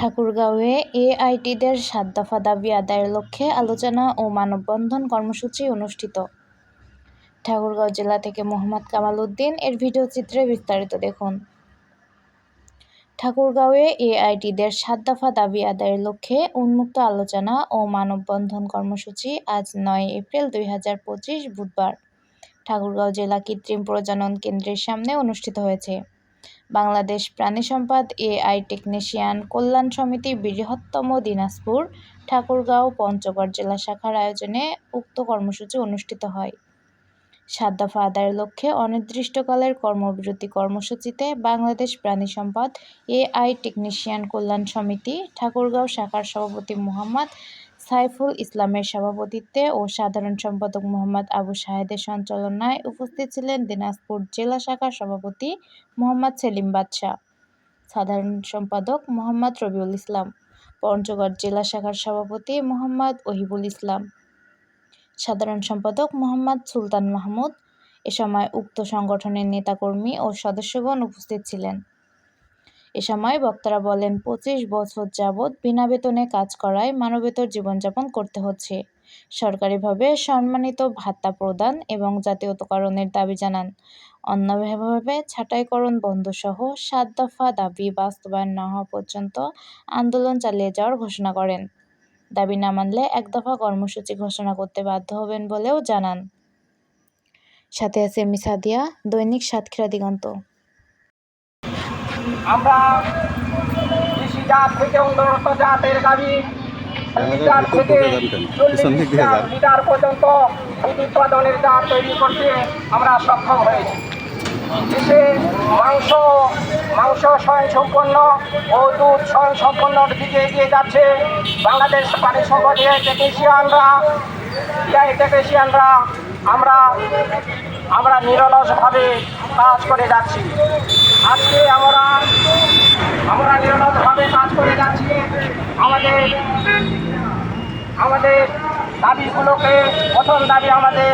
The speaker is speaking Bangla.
ঠাকুরগাঁওয়ে এআইটিদের সাত দফা দাবি আদায়ের লক্ষ্যে আলোচনা ও মানববন্ধন কর্মসূচি অনুষ্ঠিত। ঠাকুরগাঁও জেলা থেকে মোহাম্মদ কামাল উদ্দিন এর ভিডিও চিত্রে বিস্তারিত দেখুন। ঠাকুরগাঁওয়ে এআইটিদের সাত দফা দাবি আদায়ের লক্ষ্যে উন্মুক্ত আলোচনা ও মানববন্ধন কর্মসূচি আজ নয় এপ্রিল দুই হাজার পঁচিশ বুধবার। ঠাকুরগাঁও জেলা কৃত্রিম প্রজনন কেন্দ্রের সামনে অনুষ্ঠিত হয়েছে। বাংলাদেশ প্রাণী সম্পদ এআই টেকনিশিয়ান কল্যাণ সমিতি বৃহত্তম দিনাজপুর, ঠাকুরগাঁও, পঞ্চগড় জেলা শাখার আয়োজনে উক্ত কর্মসূচি অনুষ্ঠিত হয়। সাত দফা আদায়ের লক্ষ্যে অনির্দিষ্টকালের কর্মবিরতি কর্মসূচিতে বাংলাদেশ প্রাণী সম্পদ এআই টেকনিশিয়ান কল্যাণ সমিতি, ঠাকুরগাঁও শাখার সভাপতি মোহাম্মদ সাইফুল ইসলামের সভাপতিত্বে ও সাধারণ সম্পাদক মোহাম্মদ আবু শাহেদের সঞ্চালনায় উপস্থিত ছিলেন দিনাজপুর জেলা শাখার সভাপতি মোহাম্মদ সেলিম বাদশাহ, সাধারণ সম্পাদক মোহাম্মদ রবিউল ইসলাম, পঞ্চগড় জেলা শাখার সভাপতি মোহাম্মদ ওহিবুল ইসলাম, সাধারণ সম্পাদক মোহাম্মদ সুলতান মাহমুদ। এ সময় উক্ত সংগঠনের নেতাকর্মী ও সদস্যগণ উপস্থিত ছিলেন। এ সময় বক্তারা বলেন, পঁচিশ বছর যাবৎ বিনা বেতনে কাজ করায় মানবেতর জীবনযাপন করতে হচ্ছে। সরকারিভাবে সম্মানিত ভাতা প্রদান এবং জাতীয়তাকরণের দাবি জানান। অন্যভাবে ছাঁটাইকরণ বন্ধসহ সাত দফা দাবি বাস্তবায়ন না হওয়া পর্যন্ত আন্দোলন চালিয়ে যাওয়ার ঘোষণা করেন। দাবি না মানলে এক দফা কর্মসূচি ঘোষণা করতে বাধ্য হবেন বলেও জানান। সাথে আছে মিসাদিয়া দৈনিক সাতক্ষীরা দিগন্ত। আমরা কৃষি জাত থেকে উন্নত জাতের গাভী লিটার থেকে চল্লিশ লিটার পর্যন্ত দুধ উৎপাদনের জাত তৈরি করতে আমরা সক্ষম হয়েছি। দেশে মাংস মাংস স্বয়ং সম্পন্ন ও দুধ স্বয়ং সম্পন্নর দিকে এগিয়ে যাচ্ছে। বাংলাদেশ পানি সম্পদের টেকনিশিয়ানরা টেকনিশিয়ানরা আমরা আমরা নিরলসভাবে কাজ করে যাচ্ছি। আজকে আমরা আমরা নিরলসভাবে কাজ করে যাচ্ছি আমাদের আমাদের দাবিগুলোকে প্রথম দাবি আমাদের